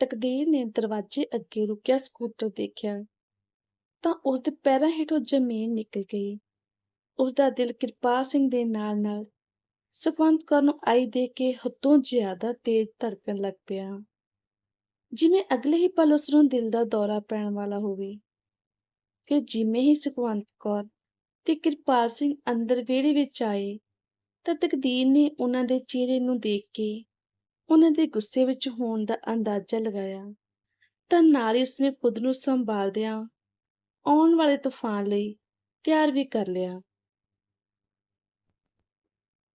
ਤਕਦੀਰ ਨੇ ਦਰਵਾਜ਼ੇ ਅੱਗੇ ਰੁਕਿਆ, ਸਕੂਟਰ ਦੇਖਿਆ। ਤਾਂ ਉਸ ਦੇ ਪੈਰਾਂ ਹੇਠੋਂ ਜ਼ਮੀਨ ਨਿਕਲ ਗਈ। ਉਸ ਦਾ ਦਿਲ ਕਿਰਪਾਲ ਸਿੰਘ ਦੇ ਨਾਲ ਨਾਲ ਸੁਖਵੰਤ ਕੌਰ ਨੂੰ ਆਈ ਦੇਖ ਕੇ ਹੱਦੋਂ ਜ਼ਿਆਦਾ ਤੇਜ਼ ਧੜਕਣ ਲੱਗ ਪਿਆ। ਜਿਵੇਂ ਅਗਲੇ ਹੀ ਪਲ ਉਸ ਨੂੰ ਦਿਲ ਦਾ ਦੌਰਾ ਪੈਣ ਵਾਲਾ ਹੋਵੇ। ਫਿਰ ਜਿਵੇਂ ਹੀ ਸੁਖਵੰਤ ਕੌਰ ਤੇ ਕਿਰਪਾਲ ਸਿੰਘ ਅੰਦਰ ਵਿਹੜੇ ਵਿੱਚ ਆਏ ਤਾਂ ਤਕਦੀਰ ਨੇ ਉਹਨਾਂ ਦੇ ਚਿਹਰੇ ਨੂੰ ਦੇਖ ਕੇ ਉਹਨਾਂ ਦੇ ਗੁੱਸੇ ਵਿੱਚ ਹੋਣ ਦਾ ਅੰਦਾਜ਼ਾ ਲਗਾਇਆ। ਤਾਂ ਨਾਲ ਹੀ ਉਸਨੇ ਖੁਦ ਨੂੰ ਸੰਭਾਲਦਿਆਂ ਆਉਣ ਵਾਲੇ ਤੂਫਾਨ ਲਈ ਤਿਆਰ ਵੀ ਕਰ ਲਿਆ।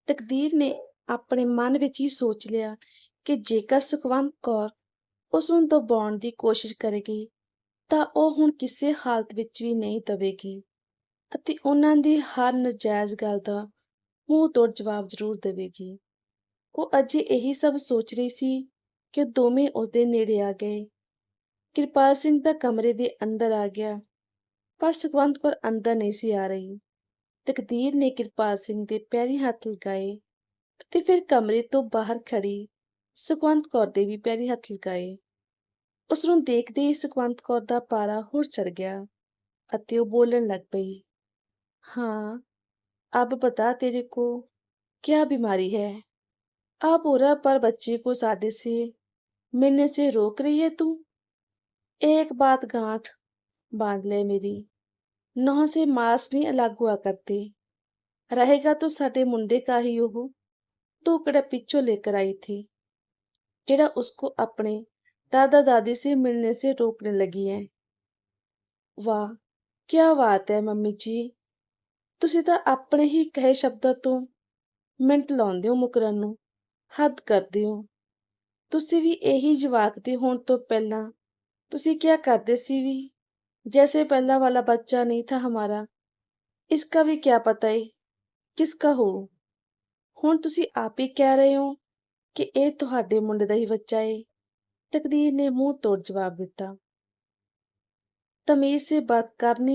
ਤਕਦੀਰ ਨੇ ਆਪਣੇ ਮਨ ਵਿੱਚ ਹੀ ਸੋਚ ਲਿਆ ਕਿ ਜੇਕਰ ਸੁਖਵੰਤ ਕੌਰ ਉਸ ਨੂੰ ਦਬਾਉਣ ਦੀ ਕੋਸ਼ਿਸ਼ ਕਰੇਗੀ, ਤਾਂ ਉਹ ਹੁਣ ਕਿਸੇ ਹਾਲਤ ਵਿੱਚ ਵੀ ਨਹੀਂ ਦਵੇਗੀ ਅਤੇ ਉਹਨਾਂ ਦੀ ਹਰ ਨਜਾਇਜ਼ ਗੱਲ ਦਾ ਮੂੰਹ ਤੋੜ ਜਵਾਬ ਜ਼ਰੂਰ ਦੇਵੇਗੀ। ਉਹ ਅਜੇ ਇਹੀ ਸਭ ਸੋਚ ਰਹੀ ਸੀ ਕਿ ਦੋਵੇਂ ਉਸਦੇ ਨੇੜੇ ਆ ਗਏ ਕਿਰਪਾਲ ਸਿੰਘ ਦਾ ਕਮਰੇ ਦੇ ਅੰਦਰ ਆ ਗਿਆ ਪਰ ਸੁਖਵੰਤ ਕੌਰ ਅੰਦਰ ਨਹੀਂ ਸੀ ਆ ਰਹੀ ਤਕਦੀਰ ਨੇ ਕਿਰਪਾਲ ਸਿੰਘ ਦੇ ਪੈਰੀ ਹੱਥ ਲਗਾਏ ਅਤੇ ਫਿਰ ਕਮਰੇ ਤੋਂ ਬਾਹਰ ਖੜੀ ਸੁਖਵੰਤ ਕੌਰ ਦੇ ਵੀ ਪੈਰੀ ਹੱਥ ਲਗਾਏ ਉਸ ਨੂੰ ਦੇਖਦੇ ਹੀ ਸੁਖਵੰਤ ਕੌਰ ਦਾ ਪਾਰਾ ਹੋਰ ਚੜ ਗਿਆ ਅਤੇ ਉਹ ਬੋਲਣ ਲੱਗ ਪਈ हाँ अब बता तेरे को क्या बीमारी है अब पूरा पर बच्चे को साडे से मिलने से रोक रही है तू एक बात गांठ बांध ले मेरी नौ से मांस नहीं अलग हुआ करते रहेगा तो साडे मुंडे का ही हो तू कड़ा पिछो लेकर आई थी जेड़ा उसको अपने दादा दादी से मिलने से रोकने लगी है वाह क्या बात है मम्मी जी ਤੁਸੀਂ ਤਾਂ ਆਪਣੇ ਹੀ ਕਹੇ ਸ਼ਬਦਾਂ ਤੋਂ ਮਿੰਟ ਲਾਉਂਦੇ ਹੋ ਮੁਕਰਨ ਨੂੰ ਹੱਦ ਕਰਦੇ ਹੋ ਤੁਸੀਂ ਵੀ ਇਹੀ ਜਵਾਕ ਦੇ ਹੋਣ ਤੋਂ ਪਹਿਲਾਂ ਤੁਸੀਂ ਕੀ ਕਰਦੇ ਸੀ ਵੀ जैसे पहला वाला बच्चा नहीं था हमारा इसका भी क्या पता है किसका हो ਹੁਣ ਤੁਸੀਂ ਆਪ ਹੀ ਕਹਿ ਰਹੇ ਹੋ ਕਿ ਇਹ ਤੁਹਾਡੇ ਮੁੰਡੇ ਦਾ ਹੀ ਬੱਚਾ ਏ ਤਕਦੀਰ ਨੇ ਮੂੰਹ ਤੋੜ ਜਵਾਬ ਦਿੱਤਾ तमीज से बात करनी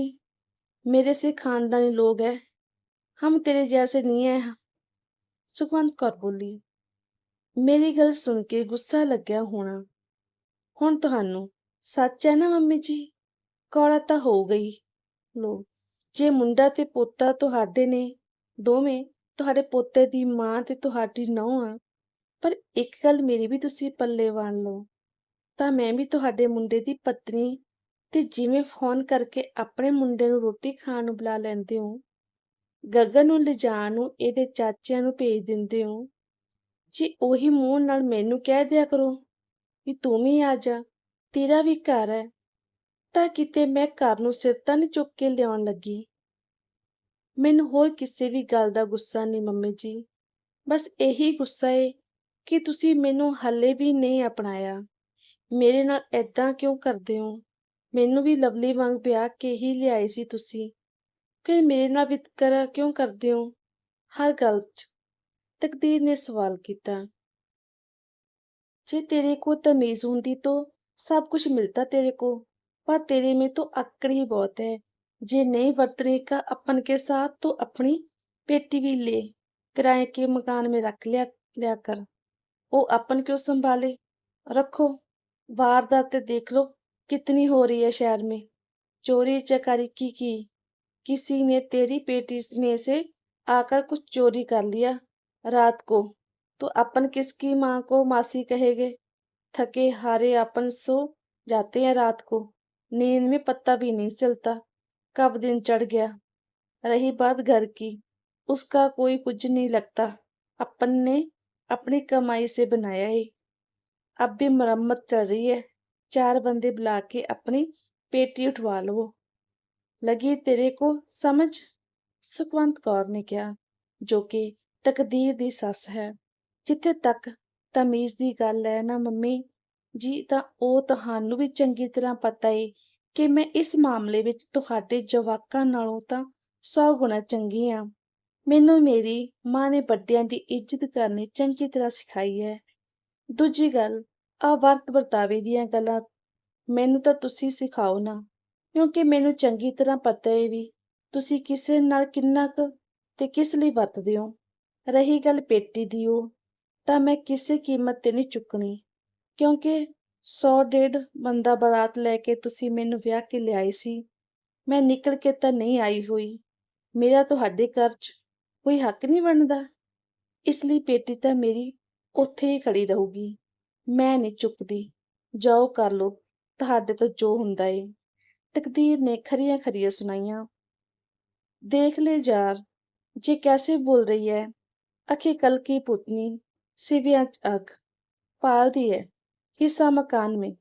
मेरे से खानदानी लोग हैं हम तेरे जैसे नहीं हैं ਸੁਖਵੰਤ ਕੌਰ ਬੋਲੀ ਮੇਰੀ ਗੱਲ ਸੁਣ ਕੇ ਗੁੱਸਾ ਲੱਗਿਆ ਹੋਣਾ। ਹੁਣ ਤੁਹਾਨੂੰ ਸੱਚ ਹੈ ਨਾ ਮੰਮੀ ਜੀ? ਕੌੜਾ ਤਾਂ ਹੋ ਗਈ। ਲੋ, ਜੇ ਮੁੰਡਾ ਤੇ ਪੋਤਾ ਤੁਹਾਡੇ ਨੇ, ਦੋਵੇਂ ਤੁਹਾਡੇ ਪੋਤੇ ਦੀ ਮਾਂ ਤੇ ਤੁਹਾਡੀ ਨੂੰਹ ਆ, ਪਰ ਇੱਕ ਗੱਲ ਮੇਰੀ ਵੀ ਤੁਸੀਂ ਪੱਲੇ ਵਾਣ ਲਓ, ਤਾਂ ਮੈਂ ਵੀ ਤੁਹਾਡੇ ਮੁੰਡੇ ਦੀ ਪਤਨੀ ਤੇ ਜਿਵੇਂ ਫੋਨ ਕਰਕੇ ਆਪਣੇ ਮੁੰਡੇ ਨੂੰ ਰੋਟੀ ਖਾਣ ਨੂੰ ਬੁਲਾ ਲੈਂਦੇ ਹੋ, ਗਗਨ ਨੂੰ ਲਿਜਾਣ ਨੂੰ, ਇਹਦੇ ਚਾਚਿਆਂ ਨੂੰ ਭੇਜ ਦਿੰਦੇ ਹੋ ਜੀ ਉਹੀ ਮੂੰਹ ਨਾਲ ਮੈਨੂੰ ਕਹਿ ਦਿਆ ਕਰੋ ਵੀ ਤੂੰ ਵੀ ਆ ਜਾ, ਤੇਰਾ ਵੀ ਘਰ ਹੈ, ਤਾਂ ਕਿਤੇ ਮੈਂ ਘਰ ਨੂੰ ਸਿਰ ਤਾਂ ਨਹੀਂ ਚੁੱਕ ਕੇ ਲਿਆਉਣ ਲੱਗੀ। ਮੈਨੂੰ ਹੋਰ ਕਿਸੇ ਵੀ ਗੱਲ ਦਾ ਗੁੱਸਾ ਨਹੀਂ ਮੰਮੀ ਜੀ। ਬਸ ਇਹੀ ਗੁੱਸਾ ਏ ਕਿ ਤੁਸੀਂ ਮੈਨੂੰ ਹੱਲੇ ਵੀ ਨਹੀਂ ਅਪਣਾਇਆ। ਮੇਰੇ ਨਾਲ ਐਦਾਂ ਕਿਉਂ ਕਰਦੇ ਹੋ? ਮੈਨੂੰ ਵੀ ਲਵਲੀ ਵਾਂਗ ਵਿਆਹ ਕੇ ਹੀ ਲਿਆਏ ਸੀ ਤੁਸੀਂ। ਫਿਰ ਮੇਰੇ ਨਾਲ ਵਿਤਕਰਾ ਕਿਉਂ ਕਰਦੇ ਹੋ? ਹਰ ਗੱਲ 'ਚ ਤਕਦੀਰ ਨੇ ਸਵਾਲ ਕੀਤਾ ਜੇ ਤੇਰੇ को तमीज ਹੁੰਦੀ तो सब कुछ मिलता तेरे को पर तेरे में तो अक्कड़ ही बहुत है जे नहीं बरतने का अपन के साथ तो अपनी पेटी भी ले किराए के मकान में रख लिया लिया कर वो अपन क्यों संभाले रखो वारदातें देख लो कितनी हो रही है शहर में चोरी चकारी की की किसी ने तेरी पेटी में से आकर कुछ चोरी कर लिया रात को। तो अपन किसकी माँ को मासी कहेंगे? थके हारे अपन सो जाते हैं रात को। नींद में पत्ता भी नहीं चलता। कब दिन चढ़ गया? रही बात घर की। उसका कोई कुछ नहीं लगता। अपन ने अपनी कमाई से बनाया है। अब भी मरम्मत चल रही है। चार बंदे बुला के अपनी पेटी उठवा लो। लगी तेरे को समझ? सुखवंत कौर ने क्या जो कि ਤਕਦੀਰ ਦੀ ਸੱਸ ਹੈ। ਜਿੱਥੇ ਤੱਕ ਤਮੀਜ਼ ਦੀ ਗੱਲ ਹੈ ਨਾ ਮੰਮੀ ਜੀ, ਤਾਂ ਉਹ ਤੁਹਾਨੂੰ ਵੀ ਚੰਗੀ ਤਰ੍ਹਾਂ ਪਤਾ ਏ ਕਿ ਮੈਂ ਇਸ ਮਾਮਲੇ ਵਿੱਚ ਤੁਹਾਡੇ ਜਵਾਕਾਂ ਨਾਲੋਂ ਤਾਂ ਸੌ ਗੁਣਾ ਚੰਗੀ ਆ। ਮੈਨੂੰ ਮੇਰੀ ਮਾਂ ਨੇ ਵੱਡਿਆਂ ਦੀ ਇੱਜ਼ਤ ਕਰਨੀ ਚੰਗੀ ਤਰ੍ਹਾਂ ਸਿਖਾਈ ਹੈ। ਦੂਜੀ ਗੱਲ ਆ ਵਰਤ ਵਰਤਾਵੇ ਦੀਆਂ ਗੱਲਾਂ ਮੈਨੂੰ ਤਾਂ ਤੁਸੀਂ ਸਿਖਾਓ ਨਾ, ਕਿਉਂਕਿ ਮੈਨੂੰ ਚੰਗੀ ਤਰ੍ਹਾਂ ਪਤਾ ਏ ਵੀ ਤੁਸੀਂ ਕਿਸੇ ਨਾਲ ਕਿੰਨਾ ਕੁ ਤੇ ਕਿਸ ਲਈ ਵਰਤਦੇ ਹੋ। ਰਹੀ ਗੱਲ ਪੇਟੀ ਦੀ ਉਹ ਤਾਂ ਮੈਂ ਕਿਸੇ ਕੀਮਤ ਤੇ ਨਹੀਂ ਚੁੱਕਣੀ। ਕਿਉਂਕਿ 100 ਡੇਢ ਬੰਦਾ ਬਰਾਤ ਲੈ ਕੇ ਤੁਸੀਂ ਮੈਨੂੰ ਵਿਆਹ ਕੇ ਲਿਆਏ ਸੀ, ਮੈਂ ਨਿਕਲ ਕੇ ਤਾਂ ਨਹੀਂ ਆਈ ਹੋਈ। ਮੇਰਾ ਤੁਹਾਡੇ ਘਰ 'ਚ ਕੋਈ ਹੱਕ ਨਹੀਂ ਬਣਦਾ। ਇਸ ਲਈ ਪੇਟੀ ਤਾਂ ਮੇਰੀ ਉੱਥੇ ਹੀ ਖੜੀ ਰਹੂਗੀ। ਮੈਂ ਨਹੀਂ ਚੁੱਕਦੀ। ਜਾਓ ਕਰ ਲੋ ਤੁਹਾਡੇ ਤੋਂ ਜੋ ਹੁੰਦਾ ਏ। ਤਕਦੀਰ ਨੇ ਖਰੀਆਂ ਖਰੀਆਂ ਸੁਣਾਈਆਂ। ਦੇਖ ਲੈ ਯਾਰ, ਜੇ ਕੈਸੇ ਬੋਲ ਰਹੀ ਹੈ अखे कल की पुतनी सिविया अग पाल दी है हिस्सा मकान में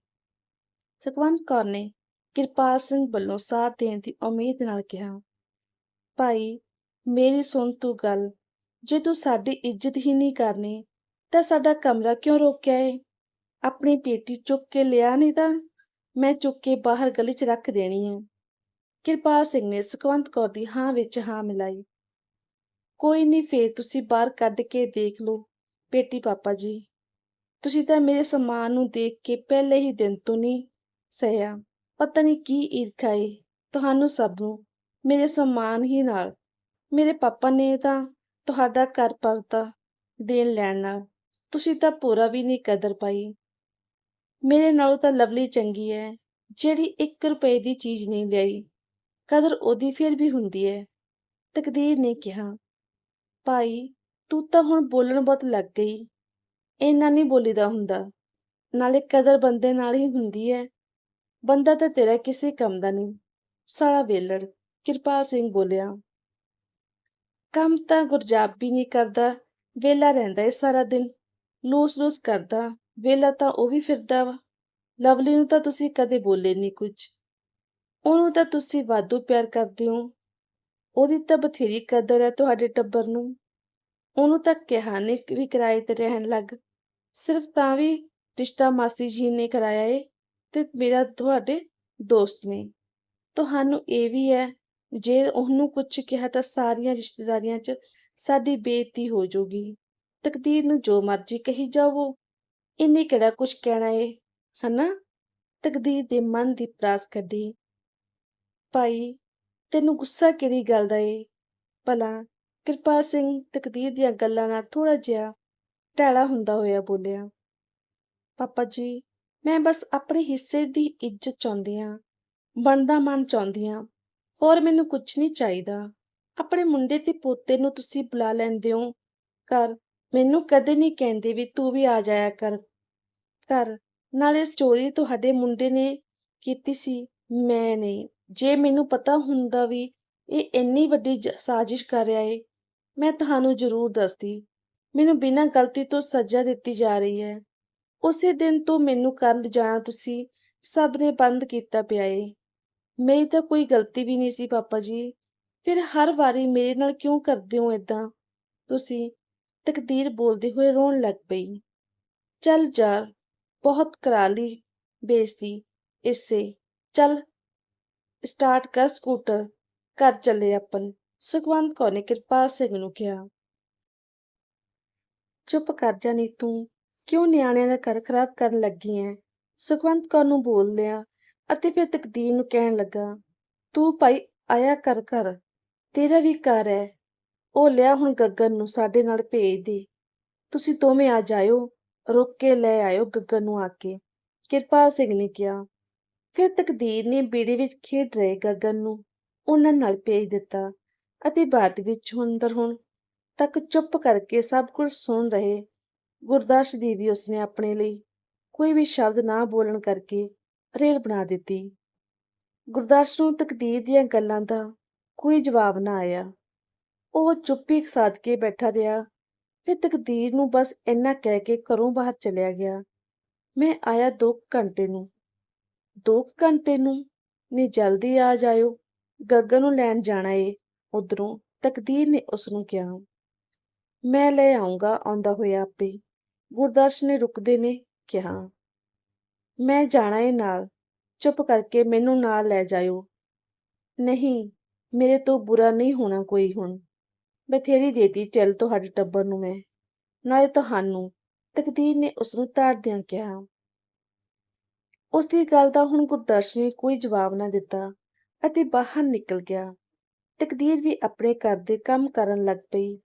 ਸੁਖਵੰਤ ਕੌਰ ਨੇ ਕਿਰਪਾਲ ਸਿੰਘ ਵੱਲੋਂ ਸਾਥ ਦੇਣ ਦੀ ਉਮੀਦ ਨਾਲ ਕਿਹਾ ਭਾਈ ਮੇਰੀ ਸੁਣ ਤੂੰ ਗੱਲ ਜੇ ਤੂੰ ਸਾਡੀ ਇੱਜ਼ਤ ਹੀ ਨਹੀਂ ਕਰਨੀ ਤਾਂ ਸਾਡਾ ਕਮਰਾ ਕਿਉਂ ਰੋਕਿਆ ਏ ਆਪਣੀ ਪੇਟੀ ਚੁੱਕ ਕੇ ਲਿਆ ਨਹੀਂ ਤਾਂ ਮੈਂ ਚੁੱਕ ਕੇ ਬਾਹਰ ਗਲੀ 'ਚ ਰੱਖ ਦੇਣੀ ਹੈ ਕਿਰਪਾਲ ਸਿੰਘ ਨੇ ਸੁਖਵੰਤ ਕੌਰ ਦੀ ਹਾਂ ਵਿੱਚ ਹਾਂ ਮਿਲਾਈ ਕੋਈ ਨਹੀਂ ਫੇਰ ਤੁਸੀਂ ਬਾਹਰ ਕੱਢ ਕੇ ਦੇਖ ਲਓ, ਬੇਟੀ ਪਾਪਾ ਜੀ। ਤੁਸੀਂ ਤਾਂ ਮੇਰੇ ਸਮਾਨ ਨੂੰ ਦੇਖ ਕੇ ਪਹਿਲੇ ਹੀ ਦਿਨ ਤੋਂ ਨਹੀਂ ਸਹਿਆ। ਪਤਾ ਨਹੀਂ ਕੀ ਈਰਖਾ ਏ ਤੁਹਾਨੂੰ ਸਭ ਨੂੰ, ਮੇਰੇ ਸਮਾਨ ਹੀ ਨਾਲ। ਮੇਰੇ ਪਾਪਾ ਨੇ ਤਾਂ ਤੁਹਾਡਾ ਘਰ ਪਰਤਾ ਦੇਣ ਲੈਣ ਨਾਲ। ਤੁਸੀਂ ਤਾਂ ਪੂਰਾ ਵੀ ਨਹੀਂ ਕਦਰ ਪਾਈ। ਮੇਰੇ ਨਾਲੋਂ ਤਾਂ ਲਵਲੀ ਚੰਗੀ ਹੈ ਜਿਹੜੀ 1 ਰੁਪਏ ਦੀ ਚੀਜ਼ ਨਹੀਂ ਲਈ ਕਦਰ ਉਹਦੀ ਫਿਰ ਵੀ ਹੁੰਦੀ ਹੈ ਤਕਦੀਰ ਨੇ ਕਿਹਾ। ਭਾਈ, ਤੂੰ ਤਾਂ ਹੁਣ ਬੋਲਣ ਬਹੁਤ ਲੱਗ ਗਈ। ਇੰਨਾ ਨਹੀਂ ਬੋਲੀਦਾ ਹੁੰਦਾ। ਨਾਲੇ ਕਦਰ ਬੰਦੇ ਨਾਲ ਹੀ ਹੁੰਦੀ ਹੈ ਬੰਦਾ ਤਾਂ ਤੇਰਾ ਕਿਸੇ ਕੰਮ ਦਾ ਨਹੀਂ। ਸਾਲਾ ਵੇਲੜ, ਕਿਰਪਾਲ ਸਿੰਘ ਬੋਲਿਆ। ਕੰਮ ਤਾਂ ਗੁਰਜਾਬ ਵੀ ਨਹੀਂ ਕਰਦਾ, ਵੇਲਾ ਰਹਿੰਦਾ ਏ ਸਾਰਾ ਦਿਨ। ਲੂਸ ਲੂਸ ਕਰਦਾ, ਵੇਲਾ ਤਾਂ ਉਹ ਵੀ ਫਿਰਦਾ ਵਾ। ਲਵਲੀ ਨੂੰ ਤਾਂ ਤੁਸੀਂ ਕਦੇ ਬੋਲੇ ਨਹੀਂ ਕੁਝ। ਉਹਨੂੰ ਤਾਂ ਤੁਸੀਂ ਵਾਧੂ ਪਿਆਰ ਕਰਦੇ ਹੋ। ਉਹਦੀ ਤਾਂ ਬਥੇਰੀ ਕਦਰ ਹੈ ਤੁਹਾਡੇ ਟੱਬਰ ਨੂੰ। ਉਹਨੂੰ ਤਾਂ ਕਿਹਾ ਨੇ ਵੀ ਕਿਰਾਏ ਤੇ ਰਹਿਣ ਲੱਗ। ਸਿਰਫ ਤਾਂ ਵੀ ਰਿਸ਼ਤਾ ਮਾਸੀ ਜੀ ਨੇ ਕਰਾਇਆ ਏ ਤੇ ਮੇਰਾ ਤੁਹਾਡੇ ਦੋਸਤ ਨੇ। ਤੁਹਾਨੂੰ ਇਹ ਵੀ ਹੈ, ਜੇ ਉਹਨੂੰ ਕੁਝ ਕਿਹਾ ਤਾਂ ਸਾਰੀਆਂ ਰਿਸ਼ਤੇਦਾਰੀਆਂ 'ਚ ਸਾਡੀ ਬੇਇੱਜ਼ਤੀ ਹੋ ਜਾਊਗੀ। ਤਕਦੀਰ ਨੂੰ ਜੋ ਮਰਜ਼ੀ ਕਹੀ ਜਾਵੋ, ਇਹਨੇ ਕਿਹੜਾ ਕੁਝ ਕਹਿਣਾ ਏ, ਹਨਾ? ਤਕਦੀਰ ਦੇ ਮਨ ਦੀ ਪ੍ਰਾਸ ਕੱਢੀ। ਭਾਈ ਤੈਨੂੰ ਗੁੱਸਾ ਕਿਹੜੀ ਗੱਲ ਦਾ ਏ? ਭਲਾ ਕਿਰਪਾ ਸਿੰਘ ਤਕਦੀਰ ਦੀਆਂ ਗੱਲਾਂ ਨਾਲ ਥੋੜਾ ਜਿਹਾ ਟੈਲਾ ਹੁੰਦਾ ਹੋਇਆ ਬੋਲਿਆ, ਪਾਪਾ ਜੀ, ਮੈਂ ਬਸ ਆਪਣੇ ਹਿੱਸੇ ਦੀ ਇੱਜ਼ਤ ਚਾਹੁੰਦੀ ਹਾਂ, ਬਣਦਾ ਮਨ ਚਾਹੁੰਦੀ ਹਾਂ, ਹੋਰ ਮੈਨੂੰ ਕੁਝ ਨਹੀਂ ਚਾਹੀਦਾ। ਆਪਣੇ ਮੁੰਡੇ ਤੇ ਪੋਤੇ ਨੂੰ ਤੁਸੀਂ ਬੁਲਾ ਲੈਂਦੇ ਹੋ ਘਰ, ਮੈਨੂੰ ਕਦੇ ਨਹੀਂ ਕਹਿੰਦੇ ਵੀ ਤੂੰ ਵੀ ਆ ਜਾਇਆ ਕਰ, ਘਰ। ਨਾਲੇ ਚੋਰੀ ਤੁਹਾਡੇ ਮੁੰਡੇ ਨੇ ਕੀਤੀ ਸੀ, ਮੈਂ ਨਹੀਂ। ਜੇ ਮੈਨੂੰ ਪਤਾ ਹੁੰਦਾ ਵੀ ਇਹ ਇੰਨੀ ਵੱਡੀ ਸਾਜ਼ਿਸ਼ ਕਰ ਰਿਹਾ ਏ, ਮੈਂ ਤੁਹਾਨੂੰ ਜ਼ਰੂਰ ਦੱਸਦੀ। ਮੈਨੂੰ ਬਿਨਾਂ ਗਲਤੀ ਤੋਂ ਸਜ਼ਾ ਦਿੱਤੀ ਜਾ ਰਹੀ ਹੈ। ਉਸੇ ਦਿਨ ਤੋਂ ਮੈਨੂੰ ਕਰ ਲਿਜਾਣਾ ਤੁਸੀਂ ਸਭ ਨੇ ਬੰਦ ਕੀਤਾ ਪਿਆ ਏ। ਮੇਰੀ ਤਾਂ ਕੋਈ ਗਲਤੀ ਵੀ ਨਹੀਂ ਸੀ, ਪਾਪਾ ਜੀ। ਫਿਰ ਹਰ ਵਾਰੀ ਮੇਰੇ ਨਾਲ ਕਿਉਂ ਕਰਦੇ ਹੋ ਇਦਾਂ ਤੁਸੀਂ ਤਕਦੀਰ ਬੋਲਦੇ ਹੋਏ ਰੋਣ ਲੱਗ ਪਈ। ਚੱਲ ਯਾਰ, ਬਹੁਤ ਕਰਾ ਲਈ ਬੇਇੱਜ਼ਤੀ, ਇਸੇ। ਚੱਲ ਸਟਾਰਟ ਕਰ ਸਕੂਟਰ। ਘਰ ਚੱਲੇ ਆਪਨ। ਸੁਖਵੰਤ ਕੌਰ ਨੇ ਕਿਰਪਾਲ ਸਿੰਘ ਨੂੰ ਕਿਹਾ। ਚੁੱਪ ਕਰ ਜਾ ਨੀ ਤੂੰ ਕਿਉਂ ਨਿਆਣਿਆਂ ਦਾ ਘਰ ਖਰਾਬ ਕਰਨ ਲੱਗੀ ਐ? ਸੁਖਵੰਤ ਕੌਰ ਨੂੰ ਬੋਲ ਲਿਆ ਅਤੇ ਫਿਰ ਤਕਦੀਰ ਨੂੰ ਕਹਿਣ ਲੱਗਾ, ਤੂੰ ਭਾਈ ਆਇਆ ਕਰ ਘਰ। ਤੇਰਾ ਵੀ ਘਰ ਹੈ ਉਹ ਲਿਆ ਹੁਣ ਗੱਗਨ ਨੂੰ ਸਾਡੇ ਨਾਲ ਭੇਜ ਦੇ। ਤੁਸੀਂ ਦੋਵੇਂ ਆ ਜਾਇਓ। ਰੁੱਕ ਕੇ ਲੈ ਆਇਓ ਗੱਗਨ ਨੂੰ ਆ ਕੇ। ਕਿਰਪਾਲ ਸਿੰਘ ਨੇ ਕਿਹਾ। ਫਿਰ ਤਕਦੀਰ ਨੇ ਬੇੜੇ ਵਿੱਚ ਖੇਡ ਰਹੇ ਗਗਨ ਨੂੰ ਉਹਨਾਂ ਨਾਲ ਭੇਜ ਦਿੱਤਾ ਅਤੇ ਬਾਅਦ ਵਿੱਚ ਹੁੰਦਰ ਹੁਣ ਤੱਕ ਚੁੱਪ ਕਰਕੇ ਸਭ ਕੁਝ ਸੁਣ ਰਹੇ ਗੁਰਦਾਸ ਦੀ ਵੀ ਉਸਨੇ ਆਪਣੇ ਲਈ ਕੋਈ ਵੀ ਸ਼ਬਦ ਨਾ ਬੋਲਣ ਕਰਕੇ ਰੇਲ ਬਣਾ ਦਿੱਤੀ। ਗੁਰਦਾਸ ਨੂੰ ਤਕਦੀਰ ਦੀਆਂ ਗੱਲਾਂ ਦਾ ਕੋਈ ਜਵਾਬ ਨਾ ਆਇਆ। ਉਹ ਚੁੱਪੀ ਸਾਧ ਕੇ ਬੈਠਾ ਰਿਹਾ, ਫਿਰ ਤਕਦੀਰ ਨੂੰ ਬਸ ਇੰਨਾ ਕਹਿ ਕੇ ਘਰੋਂ ਬਾਹਰ ਚਲਿਆ ਗਿਆ। ਮੈਂ ਆਇਆ ਦੋ ਘੰਟੇ ਨੂੰ। ਦੋ ਕੁ ਘੰਟੇ ਨੂੰ ਨੇ ਜਲਦੀ ਆ ਜਾਇਓ। ਗੱਗਨ ਨੂੰ ਲੈਣ ਜਾਣਾ ਏ। ਉਧਰੋਂ ਤਕਦੀਰ ਨੇ ਉਸ ਨੂੰ ਕਿਹਾ, ਮੈਂ ਲੈ ਆਉਂਗਾ ਆਉਂਦਾ ਹੋਇਆ ਆਪੇ। ਗੁਰਦਾਸ ਨੇ ਰੁਕਦੇ ਨੇ ਕਿਹਾ, ਮੈਂ ਜਾਣਾ ਏ ਨਾਲ। ਚੁੱਪ ਕਰਕੇ ਮੈਨੂੰ ਨਾਲ ਲੈ ਜਾਇਓ। ਨਹੀਂ, ਮੇਰੇ ਤੋਂ ਬੁਰਾ ਨਹੀਂ ਹੋਣਾ ਕੋਈ ਹੁਣ। ਬਥੇਰੀ ਦੇਤੀ ਚੱਲ ਤੁਹਾਡੇ ਟੱਬਰ ਨੂੰ ਮੈਂ। ਨਾਲੇ ਤੁਹਾਨੂੰ, ਤਕਦੀਰ ਨੇ ਉਸ ਨੂੰ ਤਾੜਦਿਆਂ ਕਿਹਾ ਉਸ ਦੀ ਗੱਲ ਦਾ ਹੁਣ ਗੁਰਦਰਸ਼ ਨੇ ਕੋਈ ਜਵਾਬ ਨਾ ਦਿੱਤਾ ਅਤੇ ਬਾਹਰ ਨਿਕਲ ਗਿਆ। ਤਕਦੀਰ ਵੀ ਆਪਣੇ ਘਰ ਦੇ ਕੰਮ ਕਰਨ ਲੱਗ ਪਈ।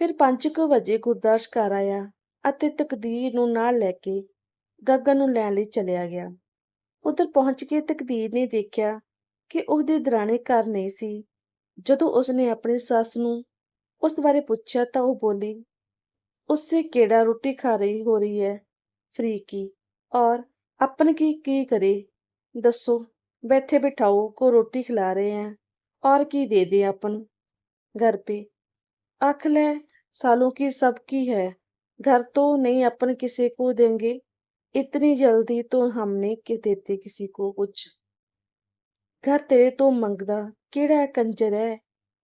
ਫਿਰ 5:00 ਵਜੇ ਗੁਰਦਰਸ਼ ਘਰ ਆਇਆ ਅਤੇ ਤਕਦੀਰ ਨੂੰ ਨਾਲ ਲੈ ਕੇ ਗੱਗਨ ਨੂੰ ਲੈਣ ਲਈ ਚਲਿਆ ਗਿਆ। ਉਧਰ ਪਹੁੰਚ ਕੇ ਤਕਦੀਰ ਨੇ ਦੇਖਿਆ ਕਿ ਉਹਦੇ ਦਰਾਣੇ ਘਰ ਨਹੀਂ ਸੀ। ਜਦੋਂ ਉਸਨੇ ਆਪਣੇ ਸੱਸ ਨੂੰ ਉਸ ਬਾਰੇ ਪੁੱਛਿਆ ਤਾਂ ਉਹ ਬੋਲੀ, ਉਸੇ ਕਿਹੜਾ ਰੋਟੀ ਖਾ ਰਹੀ ਹੋ ਰਹੀ ਹੈ, ਫਰੀਕੀ? ਔਰ अपन की की करे दसो बैठे बिठाओ को रोटी खिला रहे हैं और की दे दे अपन घर पे आख ले सालों की सबकी है घर तो नहीं अपन किसी को देंगे इतनी जल्दी तो हमने के देते किसी को कुछ घर तेरे तो मंगदा केड़ा कंजर है